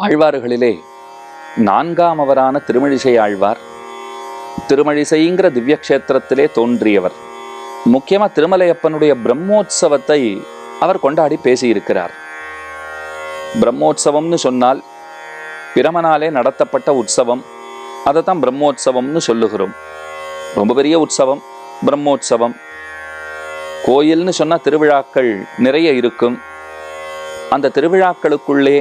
ஆழ்வார்களிலே நான்காம் அவரான திருமழிசை ஆழ்வார் திருமழிசைங்கிற திவ்யக்ஷேத்திரத்திலே தோன்றியவர். முக்கியமா திருமலையப்பனுடைய பிரம்மோற்சவத்தை அவர் கொண்டாடி பேசியிருக்கிறார். பிரம்மோற்சவம்னு சொன்னால் பிரமனாலே நடத்தப்பட்ட உற்சவம். அதை தான் பிரம்மோற்சவம்னு சொல்லுகிறோம். ரொம்ப பெரிய உற்சவம் பிரம்மோற்சவம் கோயில்னு சொன்னா திருவிழாக்கள் நிறைய இருக்கும். அந்த திருவிழாக்களுக்குள்ளே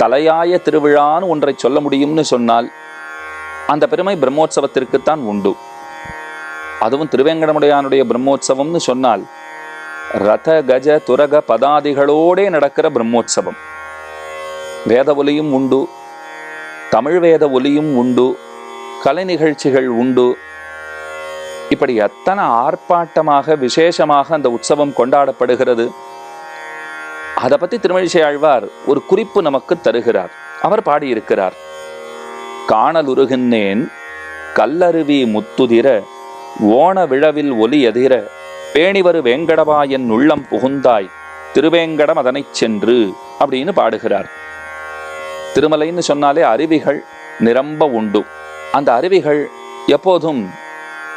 தலையாய திருவிழான்னு ஒன்றை சொல்ல முடியும்னு சொன்னால் அந்த பெருமை பிரம்மோற்சவத்திற்குத்தான் உண்டு. அதுவும் திருவேங்கடமுடையானுடைய பிரம்மோற்சவம்னு சொன்னால் ரத கஜ துரக பதாதிகளோடே நடக்கிற பிரம்மோற்சவம். வேத ஒலியும் உண்டு தமிழ் வேத ஒலியும் உண்டு கலை நிகழ்ச்சிகள் உண்டு. இப்படி எத்தனை ஆர்ப்பாட்டமாக விசேஷமாக அந்த உற்சவம் கொண்டாடப்படுகிறது. அதை பத்தி திருமழிசை ஆழ்வார் ஒரு குறிப்பு நமக்கு தருகிறார். அவர் பாடியிருக்கிறார். காணலுருகின்றேன் கல்லருவி முத்துதிர ஓண விழவில் ஒலி எதிர பேணிவரு வேங்கடவா என் உள்ளம் புகுந்தாய் திருவேங்கடம் அதனைச் சென்று அப்படின்னு பாடுகிறார். திருமலைன்னு சொன்னாலே அருவிகள் நிரம்ப உண்டு. அந்த அருவிகள் எப்போதும்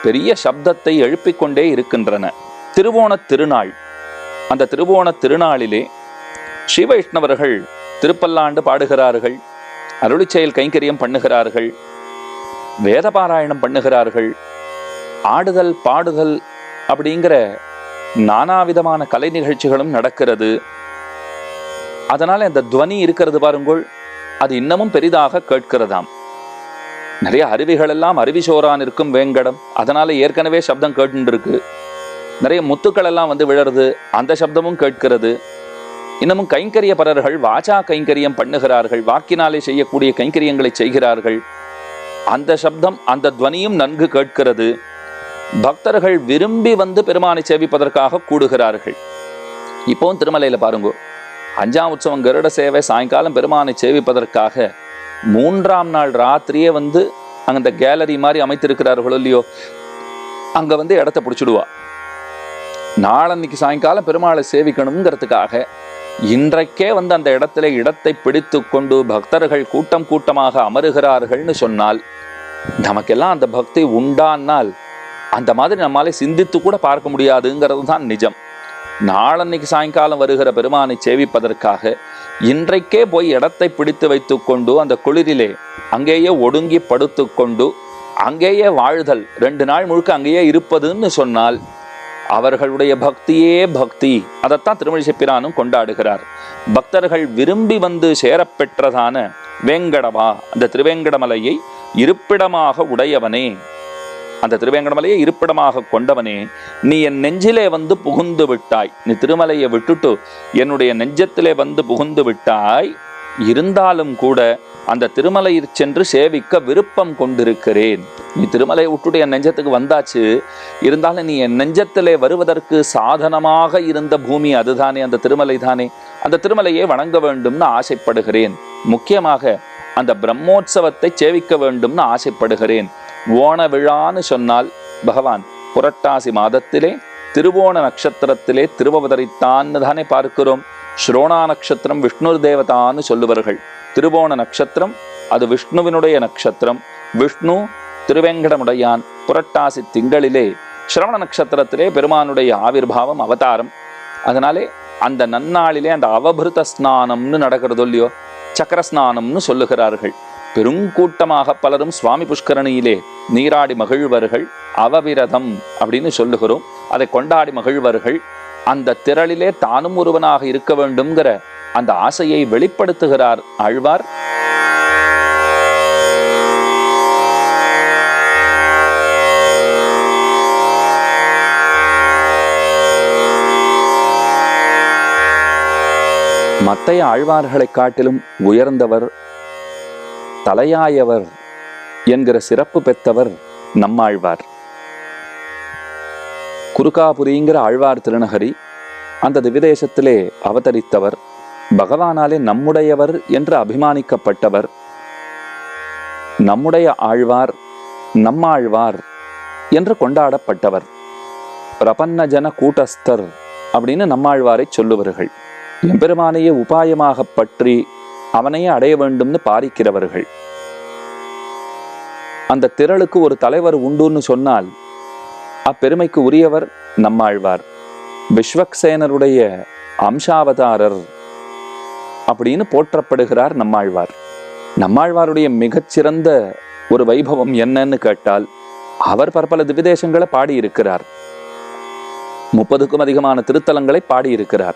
பெரிய சப்தத்தை எழுப்பிக்கொண்டே இருக்கின்றன. திருவோணத் திருநாள். அந்த திருவோணத் திருநாளிலே ஸ்ரீ வைஷ்ணவர்கள் திருப்பல்லாண்டு பாடுகிறார்கள் அருளி செயல் கைங்கரியம் பண்ணுகிறார்கள் வேதபாராயணம் பண்ணுகிறார்கள் ஆடுதல் பாடுதல் அப்படிங்கிற நானாவிதமான கலை நிகழ்ச்சிகளும் நடக்கிறது. அதனால் அந்த துவனி இருக்கிறது பாருங்கள் அது இன்னமும் பெரிதாக கேட்கிறதாம். நிறைய அருவிகள் எல்லாம் அருவி சோரான் இருக்கும் வேங்கடம் அதனால ஏற்கனவே சப்தம் கேட்டுருக்கு நிறைய முத்துக்கள் எல்லாம் வந்து விழறது அந்த சப்தமும் கேட்கிறது. இன்னமும் கைங்கரிய பரர்கள் வாச்சா கைங்கரியம் பண்ணுகிறார்கள் வாக்கினாலே செய்யக்கூடிய கைங்கரியங்களை செய்கிறார்கள். அந்த சப்தம் அந்த துவனியும் நன்கு கேட்கிறது. பக்தர்கள் விரும்பி வந்து பெருமானை சேவிப்பதற்காக கூடுகிறார்கள். இப்போவும் திருமலையில் பாருங்க. அஞ்சாம் உற்சவம் கருட சேவை சாயங்காலம் பெருமானை சேவிப்பதற்காக மூன்றாம் நாள் ராத்திரியே வந்து அந்த இந்த கேலரி மாதிரி அமைத்திருக்கிறார்களோ இல்லையோ அங்க வந்து இடத்த பிடிச்சிடுவா. நாளன்னைக்கு சாயங்காலம் பெருமாளை சேவிக்கணுங்கிறதுக்காக இன்றைக்கே வந்து அந்த இடத்துல இடத்தை பிடித்து கொண்டு பக்தர்கள் கூட்டம் கூட்டமாக அமருகிறார்கள்னு சொன்னால் நமக்கெல்லாம் அந்த பக்தி உண்டானால் அந்த மாதிரி நம்மாலே சிந்தித்து கூட பார்க்க முடியாதுங்கிறது தான் நிஜம். நாளன்னைக்கு சாயங்காலம் வருகிற பெருமானை சேவிப்பதற்காக இன்றைக்கே போய் இடத்தை பிடித்து வைத்து கொண்டு அந்த குளிரிலே அங்கேயே ஒடுங்கி படுத்து கொண்டு அங்கேயே வாழ்தல் ரெண்டு நாள் முழுக்க அங்கேயே இருப்பதுன்னு சொன்னால் அவர்களுடைய பக்தியே பக்தி. அதைத்தான் திருமணி செப்பிரானும் கொண்டாடுகிறார். பக்தர்கள் விரும்பி வந்து சேரப்பெற்றதான வேங்கடவா அந்த திருவேங்கடமலையை இருப்பிடமாக உடையவனே. அந்த திருவேங்கடமலையை இருப்பிடமாக கொண்டவனே நீ என் நெஞ்சிலே வந்து புகுந்து விட்டாய். நீ திருமலையை விட்டுட்டு என்னுடைய நெஞ்சத்திலே வந்து புகுந்து விட்டாய். இருந்தாலும் கூட அந்த திருமலையில் சென்று சேவிக்க விருப்பம் கொண்டிருக்கிறேன். நீ திருமலை விட்டுட்டு என் நெஞ்சத்துக்கு வந்தாச்சு. இருந்தாலும் நீ என் நெஞ்சத்திலே வருவதற்கு சாதனமாக இருந்த பூமி அதுதானே அந்த திருமலை தானே. அந்த திருமலையை வணங்க வேண்டும்னு ஆசைப்படுகிறேன். முக்கியமாக அந்த பிரம்மோற்சவத்தை சேவிக்க வேண்டும்னு ஆசைப்படுகிறேன். ஓண விழான்னு சொன்னால் பகவான் புரட்டாசி மாதத்திலே திருவோண நட்சத்திரத்திலே திருவவதரித்தான்னு தானே பார்க்கிறோம். ஸ்ரோணா நட்சத்திரம் விஷ்ணு தேவதான்னு சொல்லுவார்கள். திருவோண நட்சத்திரம் அது விஷ்ணுவினுடைய நட்சத்திரம். விஷ்ணு திருவேங்கடமுடையான் புரட்டாசி திங்களிலே சிரவண நட்சத்திரத்திலே பெருமானுடைய ஆவிர்வாவம் அவதாரம். அதனாலே அந்த நன்னாளிலே அந்த அவபிருத ஸ்நானம்னு நடக்கிறது இல்லையோ சக்கர ஸ்நானம்னு சொல்லுகிறார்கள். பெருங்கூட்டமாக பலரும் சுவாமி புஷ்கரணியிலே நீராடி மகிழ்வர்கள். அவவிரதம் அப்படின்னு சொல்லுகிறோம். அதை கொண்டாடி மகிழ்வர்கள். அந்த திரளிலே தானும் ஒருவனாக இருக்க வேண்டும்ங்கிற அந்த ஆசையை வெளிப்படுத்துகிறார் ஆழ்வார். மத்தைய ஆழ்வார்களைக் காட்டிலும் உயர்ந்தவர் தலையாயவர் என்கிற சிறப்பு பெற்றவர் நம்மாழ்வார். குருகாபுரிங்கிற ஆழ்வார் திருநகரி அந்த திவிதேசத்திலே அவதரித்தவர். பகவானாலே நம்முடையவர் என்று அபிமானிக்கப்பட்டவர். நம்முடைய ஆழ்வார் நம்மாழ்வார் என்று கொண்டாடப்பட்டவர். பிரபன்ன ஜன கூட்டஸ்தர் அப்படின்னு நம்மாழ்வாரை சொல்லுவார்கள். எம்பெருமானையே உபாயமாக பற்றி அவனையே அடைய வேண்டும்னு பாரிக்கிறவர்கள். அந்த திரளுக்கு ஒரு தலைவர் உண்டுன்னு சொன்னால் அப்பெருமைக்கு உரியவர் நம்மாழ்வார். விஸ்வக்சேனருடைய அம்சாவதாரர். அப்படின்னு போற்றப்படுகிறார் நம்மாழ்வார். நம்மாழ்வாருடைய மிகச்சிறந்த ஒரு வைபவம் என்னன்னு கேட்டால் அவர் பற்பல திவிதேசங்களை பாடியிருக்கிறார். முப்பதுக்கும் அதிகமான திருத்தலங்களை பாடியிருக்கிறார்.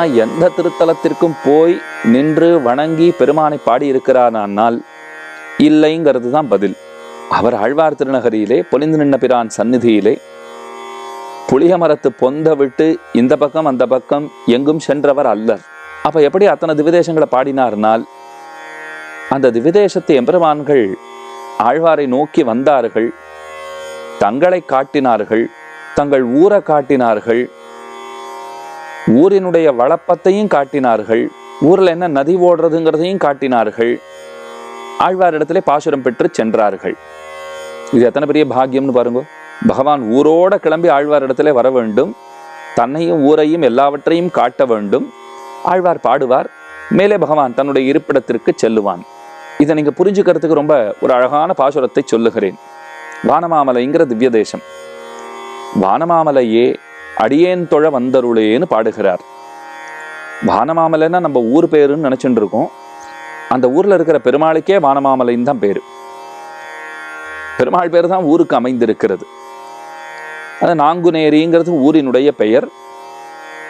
ஆனா எந்த திருத்தலத்திற்கும் போய் நின்று வணங்கி பெருமானை பாடியிருக்கிறானால் இல்லைங்கிறது தான் பதில். அவர் ஆழ்வார் திருநகரியிலே பொலிந்து நின்ன பிரான் சந்நிதியிலே புளிய மரத்து பொந்த விட்டு இந்த பக்கம் அந்த பக்கம் எங்கும் சென்றவர் அல்லர். அப்ப எப்படி அத்தனை திவிதேசங்களை பாடினார்னால் அந்த திவிதேசத்து எம்பெருமான்கள் ஆழ்வாரை நோக்கி வந்தார்கள் தங்களை காட்டினார்கள் தங்கள் ஊரை காட்டினார்கள் ஊரினுடைய வளப்பத்தையும் காட்டினார்கள். ஊர்ல என்ன நதி ஓடுறதுங்கிறதையும் காட்டினார்கள். ஆழ்வாரிடத்திலே பாசுரம் பெற்று சென்றார்கள். இது எத்தனை பெரிய பாக்கியம்னு பாருங்க. பகவான் ஊரோட கிளம்பி ஆழ்வாரிடத்திலே வர வேண்டும். தன்னையும் ஊரையும் எல்லாவற்றையும் காட்ட வேண்டும். ஆழ்வார் பாடுவார். மேலே பகவான் தன்னுடைய இருப்பிடத்திற்கு செல்லுவான். இதை நீங்க புரிஞ்சுக்கிறதுக்கு ரொம்ப ஒரு அழகான பாசுரத்தை சொல்லுகிறேன். வானமாமலைங்கிற திவ்ய தேசம் வானமாமலையே அடியேன் தொழ வந்தருளேன்னு பாடுகிறார். வானமாமலைன்னா நம்ம ஊர் பேருன்னு நினச்சிட்டு இருக்கோம் அந்த ஊர்ல இருக்கிற பெருமாளுக்கே வானமாமலைன்னு தான் பேர். பெருமாள் பேர் தான் ஊருக்கு அமைந்திருக்கிறது. அது நாங்குநேரிங்கிறது ஊரினுடைய பெயர்.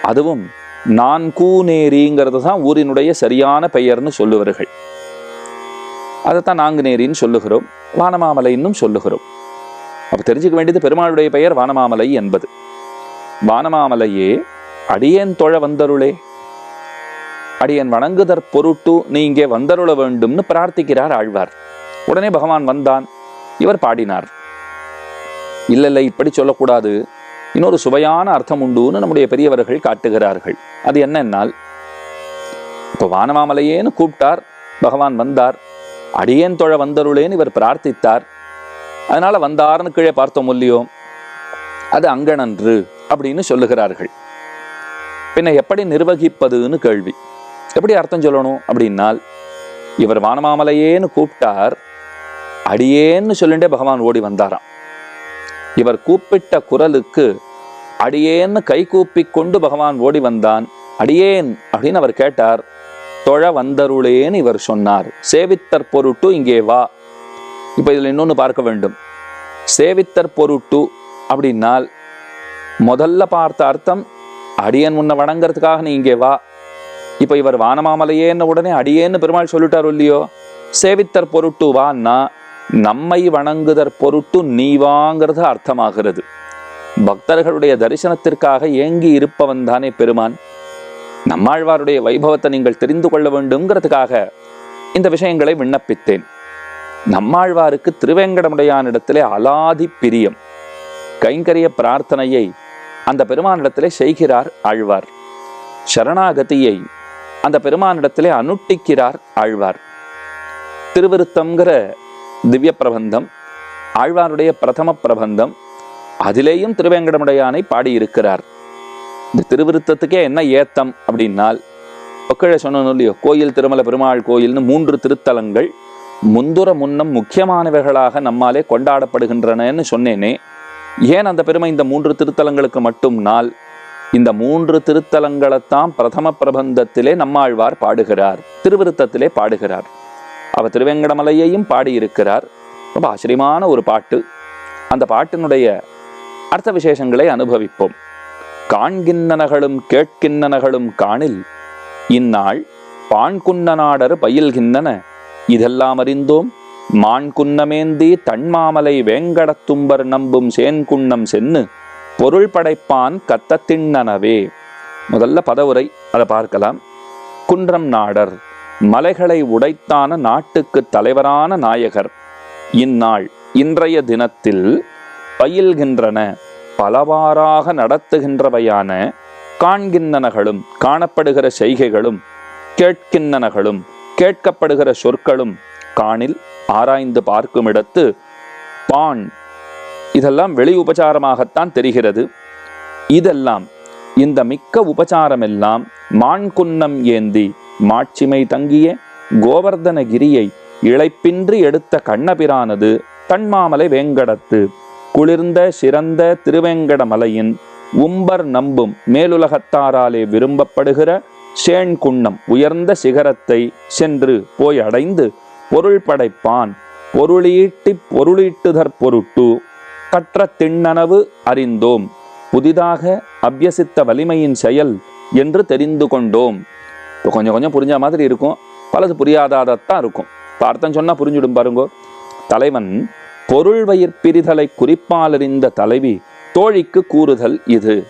அதுவும் நான்கூநேரிங்கிறது தான் ஊரினுடைய சரியான பெயர்னு சொல்லுவார்கள். அதைத்தான் நாங்குநேரின்னு சொல்லுகிறோம். வானமாமலைன்னும் சொல்லுகிறோம். அப்ப தெரிஞ்சுக்க வேண்டியது பெருமாளுடைய பெயர் வானமாமலை என்பது. வானமாமலையே அடியேன் தொழ வந்தருளே. அடியேன் வணங்குதற் பொருட்டு நீ இங்கே வந்தருள வேண்டும்னு பிரார்த்திக்கிறார் ஆழ்வார். உடனே பகவான் வந்தான். இவர் பாடினார். இல்ல இல்ல இப்படி சொல்லக்கூடாது. இன்னொரு சுவையான அர்த்தம் உண்டுன்னு நம்முடைய பெரியவர்கள் காட்டுகிறார்கள். அது என்னென்னால் இப்போ வானமாமலையேன்னு கூப்பிட்டார். பகவான் வந்தார். அடியேன் தொழ வந்தருளேன்னு இவர் பிரார்த்தித்தார். அதனால வந்தார்னு கீழே பார்த்தோம் இல்லையோ? அது அங்கணன்று அப்படின்னு சொல்லுகிறார்கள். பின்ன எப்படி நிர்வகிப்பதுன்னு கேள்வி. எப்படி அர்த்தம் சொல்லணும் அப்படின்னால் இவர் வானமாமலையேன்னு கூப்பிட்டார் அடியேன்னு சொல்லிட்டே பகவான் ஓடி வந்தாராம். இவர் கூப்பிட்ட குரலுக்கு அடியேன்னு கை கூப்பி கொண்டு பகவான் ஓடி வந்தான் அடியேன் அப்படின்னு அவர் கேட்டார். தொழ வந்தருளேன்னு இவர் சொன்னார். சேவித்தற் பொருட்டு இங்கே வா. இப்போ இதில் இன்னொன்னு பார்க்க வேண்டும். சேவித்தற் பொருட்டு அப்படின்னால் முதல்ல பார்த்த அர்த்தம் அடியேன் உன்னை வணங்குறதுக்காக நீ இங்கே வா. இப்போ இவர் வானமாமலையேன்னு உடனே அடியேன்னு பெருமாள் சொல்லிட்டார் இல்லையோ? சேவித்தற் பொருட்டு வான்னா நம்மை வணங்குதற் பொருட்டு நீ வாங்கிறது அர்த்தமாகிறது. பக்தர்களுடைய தரிசனத்திற்காக ஏங்கி இருப்பவன் தானே பெருமான். நம்மாழ்வாருடைய வைபவத்தை நீங்கள் தெரிந்து கொள்ள வேண்டுங்கிறதுக்காக இந்த விஷயங்களை விண்ணப்பித்தேன். நம்மாழ்வாருக்கு திருவேங்கடமுடையானிடத்திலே அலாதி பிரியம். கைங்கரிய பிரார்த்தனையை அந்த பெருமானிடத்திலே செய்கிறார் ஆழ்வார். சரணாகதியை அந்த பெருமானிடத்திலே அனுட்டிக்கிறார் ஆழ்வார். திருவிருத்தம்ங்கிற திவ்ய பிரபந்தம் ஆழ்வாருடைய பிரதம பிரபந்தம் அதிலேயும் திருவேங்கடமுடையானை பாடியிருக்கிறார். இந்த திருவிருத்தத்துக்கே என்ன ஏத்தம் அப்படின்னால் ஒக்கழ சொன்னோம் இல்லையோ கோயில் திருமல பெருமாள் கோயில்னு மூன்று திருத்தலங்கள் முந்துர முன்னம் முக்கியமானவைகளாக நம்மாலே கொண்டாடப்படுகின்றனன்னு சொன்னேனே ஏன் அந்த பெருமை இந்த மூன்று திருத்தலங்களுக்கு மட்டும் நாள்? இந்த மூன்று திருத்தலங்களைத்தான் பிரதம பிரபந்தத்திலே நம்மாழ்வார் பாடுகிறார். திருவிருத்தத்திலே பாடுகிறார். அவர் திருவேங்கடமலையையும் பாடியிருக்கிறார். ரொம்ப ஆச்சரியமான ஒரு பாட்டு. அந்த பாட்டினுடைய அர்த்த விசேஷங்களை அனுபவிப்போம். காண்கின்னனகளும் கேட்கின்னனகளும் காணில் இந்நாள் பாண்குன்னநாடர் பயில்கின்றன. இதெல்லாம் அறிந்தோம் மான்குன்னமேந்தி தன்மாமலை வேங்கடத்தும்பர் நம்பும் சேன்குன்னம் சென்னு பொருள் படைப்பான் கத்தத்திண்ணனவே முதல்ல பதவுரை அதை பார்க்கலாம். குன்றம் நாடர் மலைகளை உடைத்தான நாட்டுக்கு தலைவரான நாயகர். இந்நாள் இன்றைய தினத்தில் பயில்கின்றன பலவாறாக நடத்துகின்றவையான காண்கின்றனகளும் காணப்படுகிற செய்கைகளும் கேட்கின்றனகளும் கேட்கப்படுகிற சொற்களும் காணில் ஆராய்ந்து பார்க்கும் இடத்து பான். இதெல்லாம் வெளி உபச்சாரமாகத்தான் தெரிகிறது. இதெல்லாம் இந்த மிக்க உபச்சாரமெல்லாம் மான்குன்னம் ஏந்தி மாட்சிமை தங்கிய கோவர்தனகிரியை இழைப்பின்றி எடுத்த கண்ணபிரானது தன்மாமலை வேங்கடத்து. குளிர்ந்த சிறந்த திருவேங்கடமலையின் உம்பர் நம்பும் மேலுலகத்தாராலே விரும்பப்படுகிற சேண்குன்னம் உயர்ந்த சிகரத்தை சென்று போய் அடைந்து பொருள் படைப்பான் பொருளீட்டி பொருளீட்டுதற் பொருட்டு கற்ற திண்ணனவு அறிந்தோம். புதிதாக அபியசித்த வலிமையின் செயல் என்று தெரிந்து கொண்டோம். இப்போ கொஞ்சம் கொஞ்சம் புரிஞ்ச மாதிரி இருக்கும். பலது புரியாதாதான் இருக்கும். இப்போ அர்த்தம் சொன்னா புரிஞ்சுடும் பாருங்கோ. தலைவன் பொருள் வயிற்பிரிதலை குறிப்பாலறிந்த தலைவி தோழிக்கு கூறுதல் இது.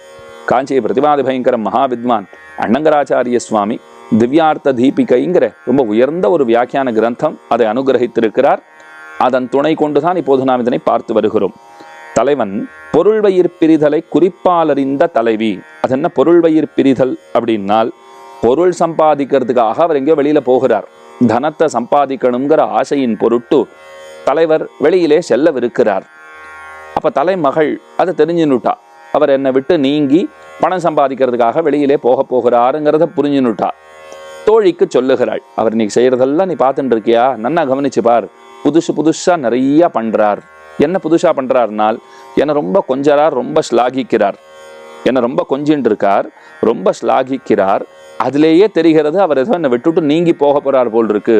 காஞ்சி பிரதிபாதி பயங்கர மகாவித்வான் அண்ணங்கராச்சாரிய சுவாமி திவ்யார்த்த தீபிகைங்கிற ரொம்ப உயர்ந்த ஒரு வியாக்கியான கிரந்தம் அதை அனுகிரகித்திருக்கிறார். அதன் துணை கொண்டுதான் இப்போது நாம் இதனை பார்த்து வருகிறோம். தலைவன் பொருள்வயிர் பிரிதலை குறிப்பாலறிந்த தலைவி. அது என்ன பொருள் பிரிதல் அப்படின்னால் பொருள் சம்பாதிக்கிறதுக்காக அவர் எங்கேயோ வெளியில போகிறார். தனத்தை சம்பாதிக்கணுங்கிற ஆசையின் பொருட்டு தலைவர் வெளியிலே செல்லவிருக்கிறார். அப்ப தலைமகள் அதை தெரிஞ்சுனுட்டா அவர் என்னை விட்டு நீங்கி பணம் சம்பாதிக்கிறதுக்காக வெளியிலே போக போகிறாருங்கிறத புரிஞ்சுனுட்டா தோழிக்கு சொல்லுகிறாள். அவர் நீ செய்யறதெல்லாம் நீ பார்த்துட்டு இருக்கியா நன்னா கவனிச்சு பார். புதுசு புதுசா நிறைய பண்றார். என்ன புதுசா பண்றாருனால் என்னை ரொம்ப கொஞ்சரார் ரொம்ப ஸ்லாகிக்கிறார். என்னை ரொம்ப கொஞ்சின்னு இருக்கார் ரொம்ப ஸ்லாகிக்கிறார். அதிலேயே தெரிகிறது அவர் ஏதோ என்னை விட்டுட்டு நீங்கி போக போறார் போல் இருக்கு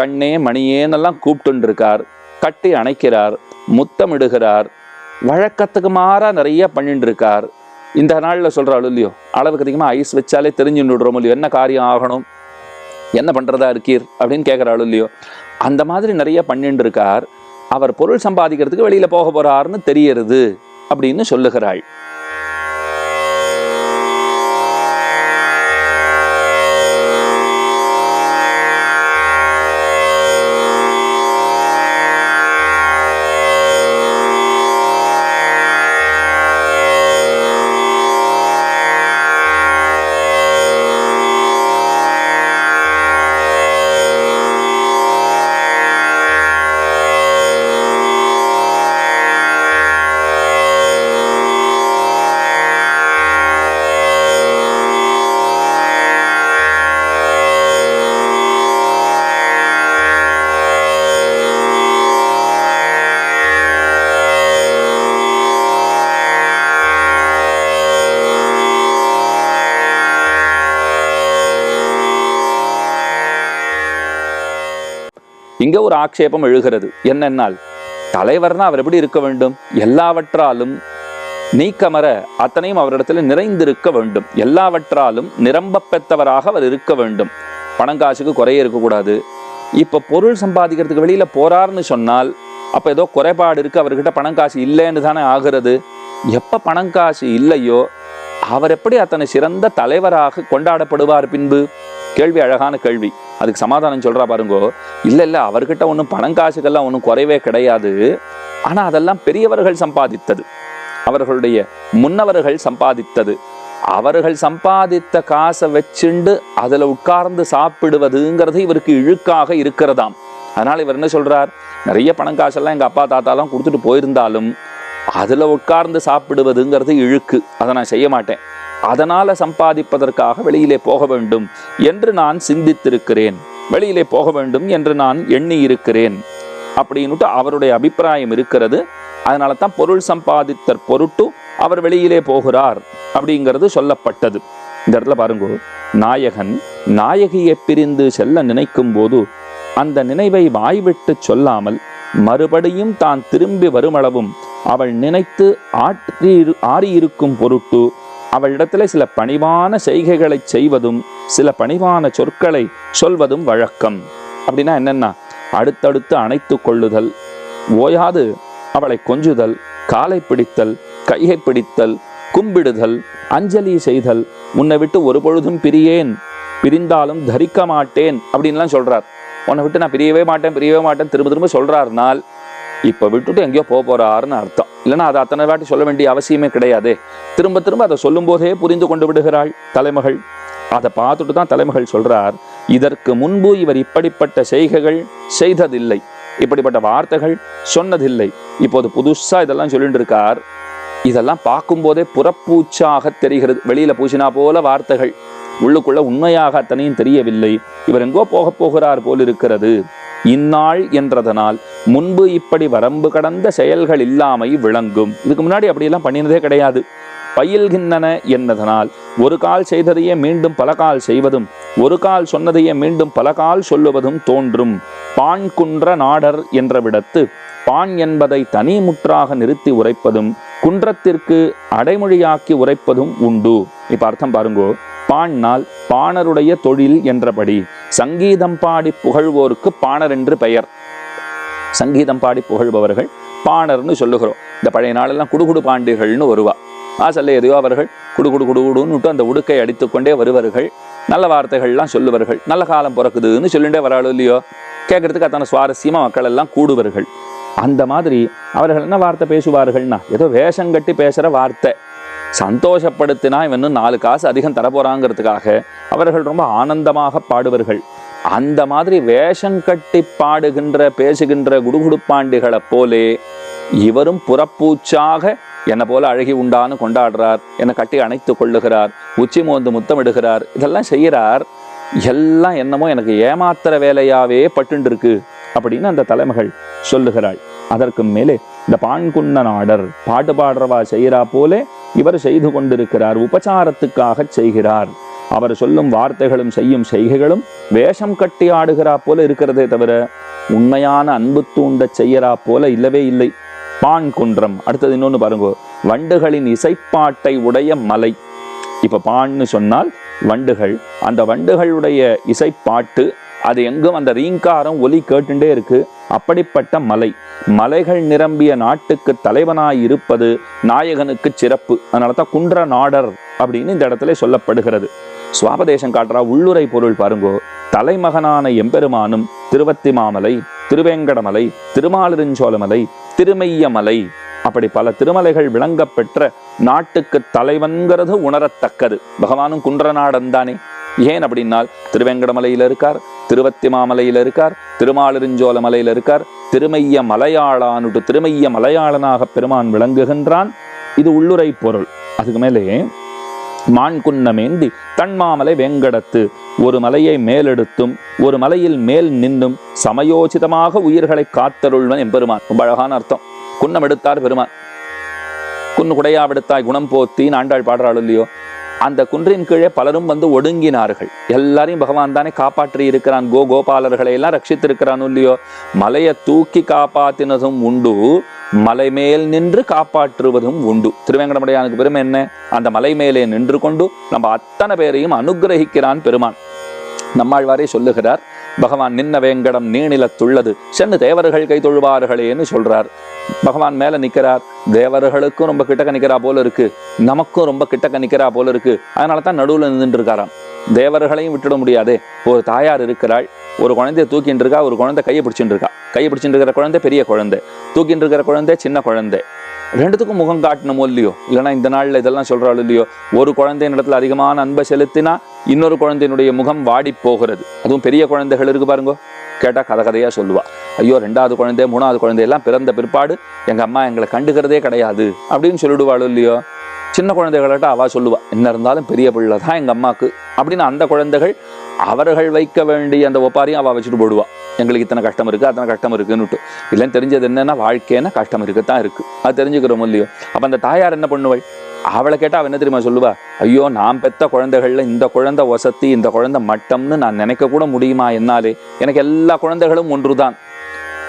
கண்ணே மணியேன்னெல்லாம் கூப்பிட்டு இருக்கார் கட்டி அணைக்கிறார் முத்தமிடுகிறார். வழக்கத்துக்கு மாறா நிறைய பண்ணிட்டு இருக்கார் இந்த நாளில் சொல்கிறாள் இல்லையோ? அளவுக்கு அதிகமாக ஐஸ் வச்சாலே தெரிஞ்சு விடுறோம் இல்லையோ? என்ன காரியம் ஆகணும்? என்ன பண்ணுறதா இருக்கீர்? அப்படின்னு கேட்குறாள் இல்லையோ? அந்த மாதிரி நிறைய பண்ணிட்டு இருக்கார் அவர் பொருள் சம்பாதிக்கிறதுக்கு வெளியில் போக போகிறாருன்னு தெரியறது அப்படின்னு சொல்லுகிறாள். இங்க ஒரு ஆக்ஷேபம் எழுகிறது. என்னென்னால் தலைவர்னா அவர் எப்படி இருக்க வேண்டும்? எல்லாவற்றாலும் நீக்கமர அத்தனையும் அவரிடத்தில் நிறைந்திருக்க வேண்டும். எல்லாவற்றாலும் நிரம்ப பெற்றவராக அவர் இருக்க வேண்டும். பணங்காசுக்கு குறைய இருக்கக்கூடாது. இப்ப பொருள் சம்பாதிக்கிறதுக்கு வெளியில போறாருன்னு சொன்னால் அப்போ ஏதோ குறைபாடு இருக்கு அவர்கிட்ட பணம் காசு இல்லைன்னு தானே ஆகிறது. எப்ப பணம் காசு இல்லையோ அவர் எப்படி அத்தனை சிறந்த தலைவராக கொண்டாடப்படுவார் பின்பு? கேள்வி அழகான கேள்வி. அதுக்கு சமாதானம் சொல்றா பாருங்கோ. இல்ல இல்ல அவர்கிட்ட ஒன்றும் பணம் காசுகள்லாம் ஒன்றும் குறைவே கிடையாது. ஆனா அதெல்லாம் பெரியவர்கள் சம்பாதித்தது. அவர்களுடைய முன்னவர்கள் சம்பாதித்தது. அவர்கள் சம்பாதித்த காசை வச்சுண்டு அதுல உட்கார்ந்து சாப்பிடுவதுங்கிறது இவருக்கு இழுக்காக இருக்கிறதாம். அதனால இவர் என்ன சொல்கிறார் நிறைய பணம் காசெல்லாம் எங்க அப்பா தாத்தாலாம் கொடுத்துட்டு போயிருந்தாலும் அதுல உட்கார்ந்து சாப்பிடுவதுங்கிறது இழுக்கு. அதை நான் செய்ய மாட்டேன். அதனால சம்பாதிப்பதற்காக வெளியிலே போக வேண்டும் என்று நான் சிந்தித்திருக்கிறேன். வெளியிலே போக வேண்டும் என்று நான் எண்ணி இருக்கிறேன் அப்படின்னுட்டு அவருடைய அபிப்பிராயம் இருக்கிறது. அதனால தான் பொருள் சம்பாதித்தற் பொருட்டு அவர் வெளியிலே போகிறார் அப்படிங்கிறது சொல்லப்பட்டது. இந்த இடத்துல பாருங்க நாயகன் நாயகியை பிரிந்து செல்ல நினைக்கும் போது அந்த நினைவை வாய்விட்டு சொல்லாமல் மறுபடியும் தான் திரும்பி வருமளவும் அவள் நினைத்து ஆற்றி ஆறியிருக்கும் பொருட்டு அவளிடத்தில் சில பணிவான செய்கைகளை செய்வதும் சில பணிவான சொற்களை சொல்வதும் வழக்கம். அப்படின்னா என்னென்னா அடுத்தடுத்து அணைத்து கொள்ளுதல் ஓயாது அவளை கொஞ்சுதல் காலை பிடித்தல் கையை பிடித்தல் கும்பிடுதல் அஞ்சலி செய்தல் உன்னை விட்டு ஒரு பொழுதும் பிரியேன் பிரிந்தாலும் தரிக்க மாட்டேன் அப்படின்லாம் சொல்றார். உன்னை விட்டு நான் பிரியவே மாட்டேன் பிரியவே மாட்டேன் திரும்ப திரும்ப சொல்றாருனால் இப்போ விட்டுட்டு எங்கேயோ போக போகிறாருன்னு அர்த்தம். இல்லைன்னா அதை அத்தனை வாட்டி சொல்ல வேண்டிய அவசியமே கிடையாது. திரும்ப திரும்ப அதை சொல்லும்போதே புரிந்து கொண்டு விடுகிறாள் தலைமகள். அதை பார்த்துட்டு தான் தலைமகள் சொல்றார் இதற்கு முன்பு இவர் இப்படிப்பட்ட செய்கைகள் செய்ததில்லை. இப்படிப்பட்ட வார்த்தைகள் சொன்னதில்லை. இப்போது புதுசா இதெல்லாம் சொல்லிட்டு இருக்கார். இதெல்லாம் பார்க்கும்போதே புறப்பூச்சாக தெரிகிறது. வெளியில பூசினா போல வார்த்தைகள். உள்ளுக்குள்ள உண்மையாக அத்தனையும் தெரியவில்லை. இவர் எங்கோ போக போகிறார் போல் இருக்கிறது. இந்நாள் என்றதனால் முன்பு இப்படி வரம்பு கடந்த செயல்கள் இல்லாமை விளங்கும். இதுக்கு முன்னாடி அப்படியெல்லாம் பண்ணினதே கிடையாது. பயில்கின்றன என்னதனால் ஒரு கால் செய்ததையே மீண்டும் பல கால் செய்வதும் ஒரு கால் சொன்னதையே மீண்டும் பல கால் சொல்லுவதும் தோன்றும். பான் குன்ற நாடர் என்ற விடத்து பான் என்பதை தனி முற்றாக நிறுத்தி உரைப்பதும் குன்றத்திற்கு அடைமொழியாக்கி உரைப்பதும் உண்டு. இப்ப அர்த்தம் பாருங்கோ. பான்னால் பாணருடைய தொழில் என்றபடி சங்கீதம் பாடி புகழ்வோருக்கு பாணர் என்று பெயர். சங்கீதம் பாடி புகழ்பவர்கள் பாணர்னு சொல்லுகிறோம். இந்த பழைய நாளெல்லாம் குடுகுடு பாண்டிகள்னு வருவா. வாசல்ல எதையோ அவர்கள் குடு குடு குடு அந்த உடுக்கை அடித்துக்கொண்டே வருவார்கள். நல்ல வார்த்தைகள்லாம் சொல்லுவார்கள். நல்ல காலம் பிறக்குதுன்னு சொல்லிட்டே வராளோ இல்லையோ? கேட்கறதுக்கு அத்தனை சுவாரஸ்யமா மக்கள் எல்லாம் கூடுவார்கள். அந்த மாதிரி அவர்கள் என்ன வார்த்தை பேசுவார்கள்னா ஏதோ வேஷம் கட்டி பேசுற வார்த்தை. சந்தோஷப்படுத்தினா இவன் நாலு காசு அதிகம் தரப்போறாங்கிறதுக்காக அவர்கள் ரொம்ப ஆனந்தமாக பாடுவார்கள். அந்த மாதிரி வேஷம் கட்டி பாடுகின்ற பேசுகின்ற குடுகுடுப்பாண்டிகளை போலே இவரும் புறப்பூச்சாக என்னை போல அழகி உண்டான்னு கொண்டாடுறார் என்னை கட்டி அணைத்து கொள்ளுகிறார் உச்சி மோந்து முத்தமிடுகிறார் இதெல்லாம் செய்கிறார். எல்லாம் என்னமோ எனக்கு ஏமாத்துற வேலையாவே பட்டுண்டு இருக்கு அப்படின்னு அந்த தலைமகள் சொல்லுகிறாள். அதற்கு மேலே இந்த பாண்குன்ன நாடர் பாட்டு பாடுறவா செய்கிறா போலே இவர் செய்து கொண்டிருக்கிறார் உபச்சாரத்துக்காக செய்கிறார். அவர் சொல்லும் வார்த்தைகளும் செய்யும் செய்கைகளும் வேஷம் கட்டி ஆடுகிறா போல இருக்கிறதே தவிர உண்மையான அன்பு தூண்டச் செய்யறா போல இல்லவே இல்லை. பான் குன்றம். அடுத்தது இன்னொன்னு பாருங்க. வண்டுகளின் இசைப்பாட்டை உடைய மலை. இப்ப பான்னு சொன்னால் வண்டுகள். அந்த வண்டுகளுடைய இசைப்பாட்டு அது எங்கும் அந்த ரீங்காரம் ஒலி கேட்டுண்டே இருக்கு. அப்படிப்பட்ட மலை. மலைகள் நிரம்பிய நாட்டுக்கு தலைவனாய் இருப்பது நாயகனுக்கு சிறப்பு. அதனால தான் குன்ற நாடர் அப்படின்னு இந்த இடத்துல சொல்லப்படுகிறது. சுவாபதேசம் காட்டுறா உள்ளுரை பொருள் பாருங்கோ. தலைமகனான எம்பெருமானும் திருவத்திமாமலை திருவேங்கடமலை திருமாலிருஞ்சோலமலை திருமையமலை அப்படி பல திருமலைகள் விளங்க பெற்ற நாட்டுக்கு தலைவன்கிறது உணரத்தக்கது. பகவானும் குன்றநாடன் தானே. ஏன் அப்படின்னால் திருவேங்கடமலையில் இருக்கார் திருவத்திமாமலையில இருக்கார் திருமாலிருஞ்சோல மலையில இருக்கார். திருமைய மலையாளானுட்டு திருமைய மலையாளனாக பெருமான் விளங்குகின்றான். இது உள்ளுரை பொருள். அதுக்கு மேலே மான் குன்னமேந்தி தன்மாமலை வேங்கடத்து ஒரு மலையை மேலெடுத்தும் ஒரு மலையில் மேல் நின்றும் சமயோசிதமாக உயிர்களை காத்தருள்வன் எம்பெருமான். ரொம்ப அழகான அர்த்தம். குன்னம் எடுத்தார் பெருமான். குன்னு குடையாவிடுத்தாய் குணம் போத்தின்னு ஆண்டாள் பாடுறாள் இல்லையோ? அந்த குன்றின் கீழே பலரும் வந்து ஒடுங்கினார்கள். எல்லாரையும் பகவான் தானே காப்பாற்றி இருக்கிறான். கோ கோபாலர்களை எல்லாம் ரட்சித்திருக்கிறான் இல்லையோ? மலையை தூக்கி காப்பாத்தினதும் உண்டு. மலை மேல் நின்று காப்பாற்றுவதும் உண்டு. திருவேங்கடமுடையானுக்கு பெருமை என்ன? அந்த மலை மேலே நின்று கொண்டு நம்ம அத்தனை பேரையும் அனுகிரகிக்கிறான் பெருமான். நம்மாழ்வாரே சொல்லுகிறார் பகவான் நின்ன வேங்கடம் நீணிலத்துள்ளது சென்று தேவர்கள் கை தொழுவார்களேன்னு சொல்றார். பகவான் மேல நிக்கிறார். தேவர்களுக்கும் ரொம்ப கிட்டக்க கணிக்கிறா போல இருக்கு. நமக்கும் ரொம்ப கிட்டக்க கணிக்கிறா போல இருக்கு. அதனால தான் நடுவுல நின்றுட்டு இருக்காராம். தேவர்களையும் விட்டுட முடியாதே. ஒரு தாயார் இருக்கிறாள். ஒரு குழந்தைய தூக்கிட்டு இருக்கா. ஒரு குழந்தை கையை பிடிச்சிட்டு இருக்கா. கையை பிடிச்சிட்டு இருக்கிற குழந்தை பெரிய குழந்தை. தூக்கிட்டு இருக்கிற குழந்தை சின்ன குழந்தை. ரெண்டுத்துக்கும் முகம் காட்டணுமோ இல்லையோ? இல்லைன்னா இந்த நாள்ல இதெல்லாம் சொல்கிறாள் இல்லையோ? ஒரு குழந்தையின் இடத்துல அதிகமான அன்பை செலுத்தினா இன்னொரு குழந்தையினுடைய முகம் வாடி போகிறது. அதுவும் பெரிய குழந்தைகள் இருக்கு பாருங்க. கேட்டா கதை கதையா சொல்லுவா. ஐயோ ரெண்டாவது குழந்தை மூணாவது குழந்தையெல்லாம் பிறந்த பிற்பாடு எங்க அம்மா எங்களை கண்டுக்கிறதே கிடையாது அப்படின்னு சொல்லிடுவாளோ இல்லையோ? சின்ன குழந்தைகள்கிட்ட அவ சொல்லுவா. என்ன இருந்தாலும் பெரிய பிள்ளை தான் எங்க அம்மாவுக்கு அப்படின்னு அந்த குழந்தைகள் அவர்கள் வைக்க வேண்டிய அந்த ஒப்பாரியும் அவ வச்சுட்டு போடுவா. எங்களுக்கு இத்தனை கஷ்டம் இருக்கு அத்தனை கஷ்டம் இருக்குன்னுட்டு. இல்லைன்னு தெரிஞ்சது என்னன்னா வாழ்க்கைன்னா கஷ்டம் இருக்குத்தான் இருக்கு. அது தெரிஞ்சுக்கிறோம் இல்லையோ? அப்ப அந்த தாயார் என்ன பண்ணுவாள்? அவளை கேட்டா அவ என்ன தெரியுமா சொல்லுவா? ஐயோ நான் பெத்த குழந்தைகள்ல இந்த குழந்தை வசதி இந்த குழந்தை மட்டம்னு நான் நினைக்க கூட முடியுமா என்னாலே? எனக்கு எல்லா குழந்தைகளும் ஒன்றுதான்.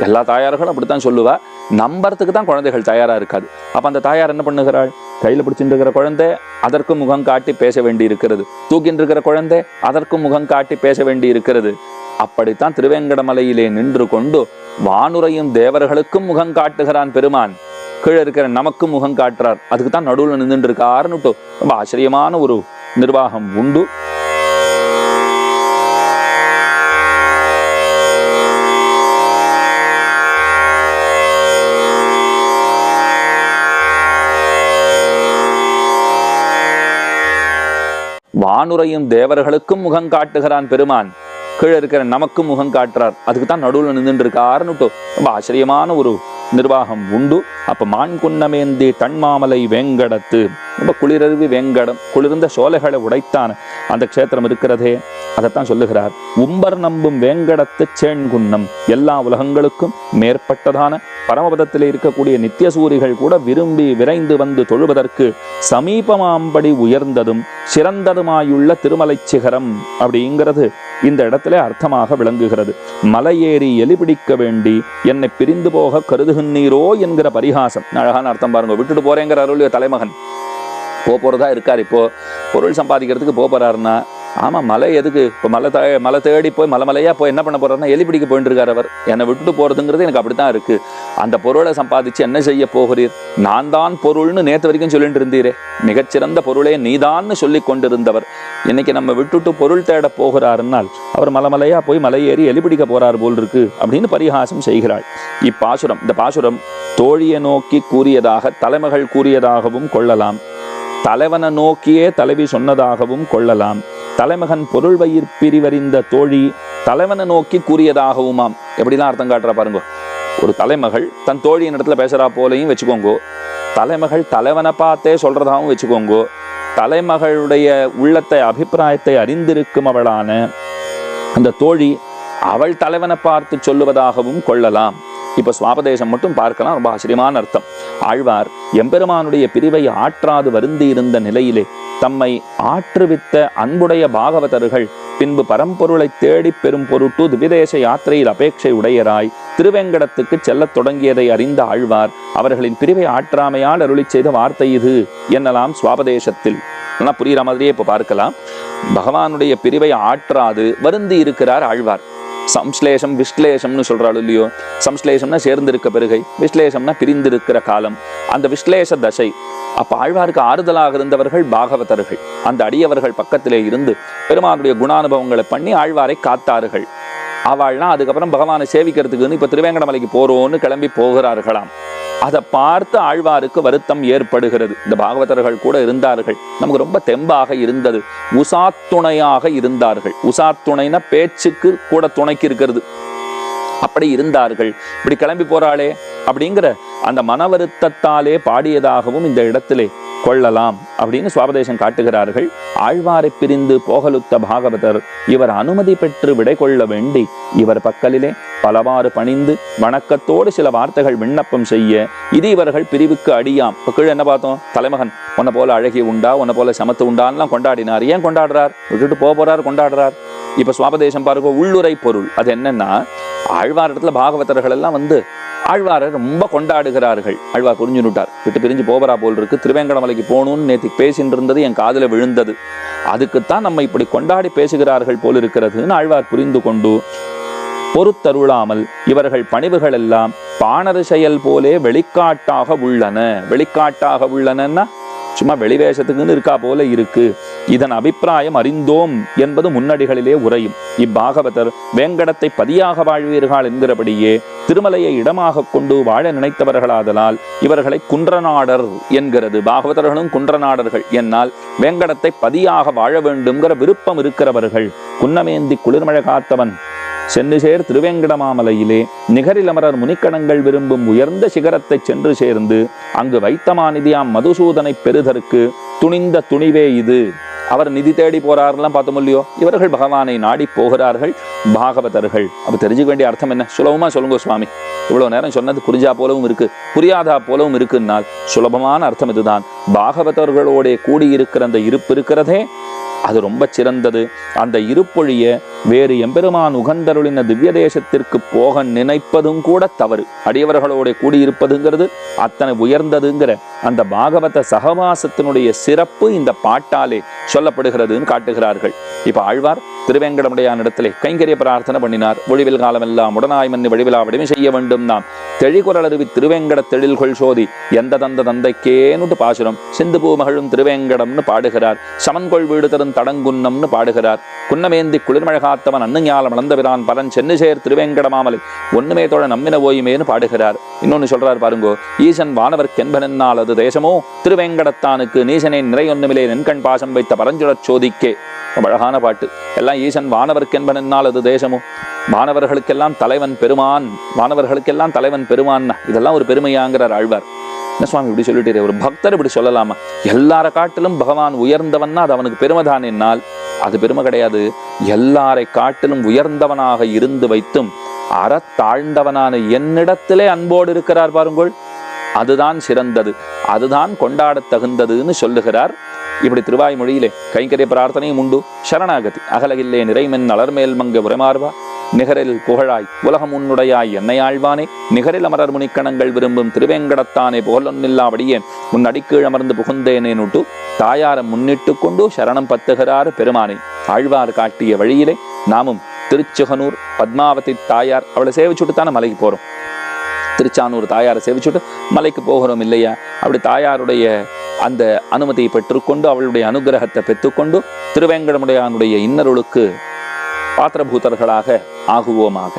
எல்லா தாயார்களும் அப்படித்தான் சொல்லுவா. நம்புறதுக்கு தான் குழந்தைகள் தயாரா இருக்காது. அப்ப அந்த தாயார் என்ன பண்ணுகிறாள்? கையில பிடிச்சிட்டு இருக்கிற குழந்தை அதற்கு முகம் காட்டி பேச வேண்டி இருக்கிறது தூக்கிட்டு இருக்கிற குழந்தை அதற்கு முகம் காட்டி பேச வேண்டி இருக்கிறது அப்படித்தான் திருவேங்கடமலையிலே நின்று கொண்டு வானுரையும் தேவர்களுக்கும் முகம் காட்டுகிறான் பெருமான். கீழே இருக்கிற நமக்கும் முகம் காட்டுறார். அதுக்கு தான் நடுவில் நின்றுட்டு இருக்காருன்னுட்டு ரொம்ப ஆச்சரியமான ஒரு நிர்வாகம் உண்டு. வானுரையும் தேவர்களுக்கும் முகம் காட்டுகிறான் பெருமான். கீழே இருக்கிற நமக்கும் முகம் காட்டுறார். அதுக்கு தான் நடுவில் நின்றுட்டு இருக்காருன்னுட்டு ரொம்ப ஆச்சரியமான ஒரு நிர்வாகம் உண்டு. அப்ப மான் குன்னமேந்தி தன்மாமலை வேங்கடத்து. ரொம்ப குளிரருவி வேங்கடம் குளிர்ந்த சோலைகளை உடைத்தான் அந்த க்ஷேத்திரம் இருக்கிறதே. அதைத்தான் சொல்லுகிறார். உம்பர் நம்பும் வேங்கடத்து சேண்குன்னம் எல்லா உலகங்களுக்கும் மேற்பட்டதான பரமபதத்தில் இருக்கக்கூடிய நித்தியசூரிகள் கூட விரும்பி விரைந்து வந்து தொழுவதற்கு சமீபமாம்படி உயர்ந்ததும் சிறந்ததுமாயுள்ள திருமலை சிகரம் அப்படிங்கிறது இந்த இடத்துல அர்த்தமாக விளங்குகிறது. மலையேறி எலிபிடிக்க வேண்டி என்னை பிரிந்து போக கருதுகின்றீரோ என்கிற பரிகாசம். அழகான அர்த்தம் பாருங்க. விட்டுட்டு போறேங்கிற அருளிய தலைமகன். போக போறதா இருக்கார். இப்போ பொருள் சம்பாதிக்கிறதுக்கு போக போறாருன்னா ஆமா மலை எதுக்கு? இப்போ மலை த மலை தேடி போய் மலை மலையா போய் என்ன பண்ண போறாருன்னா எலி பிடிக்க போயிட்டு அவர். என்னை விட்டுட்டு போறதுங்கிறது எனக்கு அப்படித்தான் இருக்கு. அந்த பொருளை சம்பாதிச்சு என்ன செய்ய போகிறீர்? நான் தான் பொருள்னு நேத்து வரைக்கும் சொல்லிட்டு இருந்தீரே. மிகச்சிறந்த பொருளே நீதான்னு சொல்லி கொண்டிருந்தவர். இன்னைக்கு நம்ம விட்டுட்டு பொருள் தேட போகிறாருன்னால் அவர் மலைமலையாக போய் மலை ஏறி எலி பிடிக்க போறார் போல் இருக்கு அப்படின்னு பரிகாசம் செய்கிறாள். இப்பாசுரம் இந்த பாசுரம் தோழியை நோக்கி கூறியதாக தலைமகள் கூறியதாகவும் கொள்ளலாம். தலைவனை நோக்கியே தலைவி சொன்னதாகவும் கொள்ளலாம். தலைமகன் பொருள் வயிற் பிரிவறிந்த தோழி தலைவனை நோக்கி கூறியதாகவுமாம். எப்படிலாம் அர்த்தம் காட்டுறா பாருங்க. ஒரு தலைமகள் தன் தோழியின் இடத்துல பேசுகிறா போலையும் வச்சுக்கோங்கோ. தலைமகள் தலைவனை பார்த்தே சொல்றதாகவும் வச்சுக்கோங்கோ. தலைமகளுடைய உள்ளத்தை அபிப்பிராயத்தை அறிந்திருக்கும் அவளான அந்த தோழி அவள் தலைவனை பார்த்து சொல்லுவதாகவும் கொள்ளலாம். இப்ப சுவாபதேசம் மட்டும் பார்க்கலாம். ரொம்ப ஆச்சரியமான அர்த்தம். ஆழ்வார் எம்பெருமானுடைய பிரிவை ஆற்றாது வருந்தி இருந்த நிலையிலே தம்மை ஆற்றுவித்த அன்புடைய பாகவதர்கள் பின்பு பரம்பொருளை தேடி பெறும் பொருட்டு திவிதேச யாத்திரையில் அபேட்சை உடையராய் திருவேங்கடத்துக்கு செல்லத் தொடங்கியதை அறிந்த ஆழ்வார் அவர்களின் பிரிவை ஆற்றாமையால் அருளி செய்த வார்த்தை இது என்னலாம் சுவாபதேசத்தில். ஆனால் புரிகிற மாதிரியே இப்போ பார்க்கலாம். பகவானுடைய பிரிவை ஆற்றாது வருந்தி இருக்கிறார் ஆழ்வார். சம்ஸ்லேஷம் விஸ்லேஷம்னு சொல்கிறாள் இல்லையோ? சம்ஸ்லேஷம்னா சேர்ந்திருக்க பெருகை விஸ்லேஷம்னா பிரிந்திருக்கிற காலம். அந்த விஸ்லேஷ தசை அப்ப ஆழ்வாருக்கு ஆறுதலாக இருந்தவர்கள் பாகவதர்கள். அந்த அடியவர்கள் பக்கத்திலே இருந்து பெருமானுடைய குணானுபவங்களை பண்ணி ஆழ்வாரை காத்தார்கள். அவள்னா அதுக்கப்புறம் பகவானை சேவிக்கிறதுக்குன்னு இப்ப திருவேங்கடமலைக்கு போறோம்னு கிளம்பி போகிறார்களாம். அதை பார்த்து ஆழ்வாருக்கு வருத்தம் ஏற்படுகிறது. இந்த பாகவதர்கள் கூட இருந்தார்கள். நமக்கு ரொம்ப தெம்பாக இருந்தது. உசாத்துணையாக இருந்தார்கள். உசாத்துணைனா பேச்சுக்கு கூட துணைக்கு இருக்கிறது. அப்படி இருந்தார்கள். இப்படி கிளம்பி போறாளே அப்படிங்கிற அந்த மன வருத்தத்தாலே பாடியதாகவும் இந்த இடத்திலே கொள்ளலாம் அப்படின்னு சுவாபதேசம் காட்டுகிறார்கள். ஆழ்வாரை பிரிந்து போகலுத்த பாகவதர் இவர் அனுமதி பெற்று விடை கொள்ள வேண்டி இவர் பக்கலிலே பலவாறு பணிந்து வணக்கத்தோடு சில வார்த்தைகள் விண்ணப்பம் செய்ய இது இவர்கள் பிரிவுக்கு அடியாம். இப்போ கீழே என்ன பார்த்தோம்? தலைமகன். உன்னை போல அழகி உண்டா? உன்னை போல சமத்து உண்டான்லாம் கொண்டாடினார். ஏன் கொண்டாடுறார்? விட்டுட்டு போக போறார் கொண்டாடுறார். இப்ப சுவாபதேசம் பாருங்க உள்ளுரை பொருள். அது என்னன்னா ஆழ்வார் இடத்துல பாகவதர்கள் எல்லாம் வந்து ஆழ்வாரை ரொம்ப கொண்டாடுகிறார்கள். ஆழ்வார் புரிஞ்சுட்டார் விட்டு பிரிஞ்சு போபரா போல் இருக்கு திருவேங்கடமலைக்கு போகணும்னு நேற்று பேசின்னு இருந்தது என் காதுல விழுந்தது. அதுக்குத்தான் நம்ம இப்படி கொண்டாடி பேசுகிறார்கள் போல் இருக்கிறதுன்னு ஆழ்வார் புரிந்து கொண்டு பொறுத்தருளாமல் இவர்கள் பணிவுகள் எல்லாம் பாணர் செயல் போலே வெளிக்காட்டாக உள்ளன. வெளிக்காட்டாக உள்ளனன்னா சும்மா வெளிவேஷத்துக்குன்னு இருக்கா போல இருக்கு. இதன் அபிப்பிராயம் அறிந்தோம் என்பது முன்னடிகளிலே உரையும் இப்பாகவதர் வேங்கடத்தை பதியாக வாழ்வீர்கள் என்கிறபடியே திருமலையை இடமாக கொண்டு வாழ நினைத்தவர்களாதலால் இவர்களை குன்றநாடர் என்கிறது. பாகவதர்களும் குன்றநாடர்கள். என்னால் வேங்கடத்தை பதியாக வாழ வேண்டும்ங்கிற விருப்பம் இருக்கிறவர்கள். குன்னமேந்தி குளிர்மழை காத்தவன் சென்று சேர் திருவேங்கடமாமலையிலே நிகரிலமரர் முனிக்கணங்கள் விரும்பும் உயர்ந்த சிகரத்தை சென்று சேர்ந்து அங்கு வைத்தமாநிதியாம் மதுசூதனை பெறுதற்கு துணிந்த துணிவே இது. அவர் நிதி தேடி போறாருலாம் பார்த்தோம் இல்லையோ? இவர்கள் பகவானை நாடி போகிறார்கள் பாகவதர்கள். அப்ப தெரிஞ்சுக்க வேண்டிய அர்த்தம் என்ன? சுலபமா சொல்லுங்க சுவாமி. இவ்வளவு நேரம் சொன்னது புரிஞ்சா போலவும் இருக்கு புரியாதா போலவும் இருக்குன்னால் சுலபமான அர்த்தம் இதுதான். பாகவதர்களோட கூடியிருக்கிற அந்த இருப்பு இருக்கிறதே அது ரொம்ப சிறந்தது. அந்த இருப்பொழிய வேறு எம்பெருமான் உகந்தருளின திவ்ய தேசத்திற்கு போக நினைப்பதும் கூட தவறு. அடியவர்களோட கூடியிருப்பதுங்கிறது அத்தனை உயர்ந்ததுங்கிற அந்த பாகவத சகவாசத்தினுடைய சிறப்பு இந்த பாட்டாலே சொல்லப்படுகிறதுன்னு காட்டுகிறார்கள். இப்ப ஆழ்வார் திருவேங்கடமுடையான் இடத்திலே கைங்கரிய பிரார்த்தனை பண்ணினார். ஒழிவில் காலமெல்லாம் உடனாய் மன்னி வழிவிழா வடிமை செய்ய வேண்டும் நாம். தெழிகுரல் அருவி திருவேங்கட தெழில்கொள் சோதி எந்த தந்த தந்தைக்கேனுட்டு பாசுரம். சிந்து பூமகளும் திருவேங்கடம்னு பாடுகிறார். சமன்கொள் வீடு தரும் தடங்குன்னம்னு பாடுகிறார். குன்னமேந்தி குளிர்மழகாத்தவன் அன்னுஞாலம் அளந்தவிரான் பலன் சென்னிசேர் திருவேங்கடமாமலை ஒண்ணுமே தோழ நம்மின ஓயுமேன்னு பாடுகிறார். இன்னொன்னு சொல்றார் பாருங்கோ ஈசன் வானவர் கென்பனென்னால் அது தேசமோ? திருவேங்கடத்தானுக்கு நீசனே நிறையொன்னுமிலே நென்கண் பாசம் வைத்த பரஞ்சுழற் சோதிக்கே. அழகான பாட்டு. எல்லாம் ஈசன் வானவர்க்கென்பனென்னால் அது தேசமும் வானவர்களுக்கெல்லாம் தலைவன் பெருமான் வானவர்களுக்கெல்லாம் தலைவன் பெருமான் இதெல்லாம் ஒரு பெருமையாங்கிறார் ஆழ்வார். என்ன சுவாமி இப்படி சொல்லிட்டு ஒரு பக்தர் இப்படி சொல்லலாமா? எல்லார காட்டிலும் பகவான் உயர்ந்தவன்னா அது அவனுக்கு பெருமைதான் என்னால்? அது பெருமை கிடையாது. எல்லாரை காட்டிலும் உயர்ந்தவனாக இருந்து வைத்தும் அறத்தாழ்ந்தவனான என்னிடத்திலே அன்போடு இருக்கிறார் பாருங்கள். அதுதான் சிறந்தது. அதுதான் கொண்டாடத் தகுந்ததுன்னு சொல்லுகிறார் இப்படி திருவாய்மொழியிலே கைங்கரிய பிரார்த்தனையும் உண்டு. சரணாகதி. அகலகில்லே நிறைமென் அலர்மேல் மங்க உரமார்வா நிகரில் புகழாய். உலகம் உன்னுடையாய் என்னை ஆழ்வானே. நிகரில் அமரர் முனிக்கணங்கள் விரும்பும் திருவேங்கடத்தானே புகழொன்னில்லாவடியேன் உன் அடிக்கீழ் அமர்ந்து புகுந்தேனேனுட்டு தாயாரை முன்னிட்டு கொண்டு சரணம் பத்துகிறார் பெருமானை. ஆழ்வார் காட்டிய வழியிலே நாமும் திருச்சுகனூர் பத்மாவதி தாயார் அவளை சேவிச்சுட்டு தானே மலைக்கு போறோம். திருச்சானூர் தாயாரை சேவிச்சுட்டு மலைக்கு போகிறோம் இல்லையா? அப்படி தாயாருடைய அந்த அனுமதியை பெற்றுக்கொண்டு அவளுடைய அனுகிரகத்தை பெற்றுக்கொண்டு திருவேங்கடமுடையானுடைய இன்னருளுக்கு பாத்திரபூதர்களாக ஆகுவோமாக.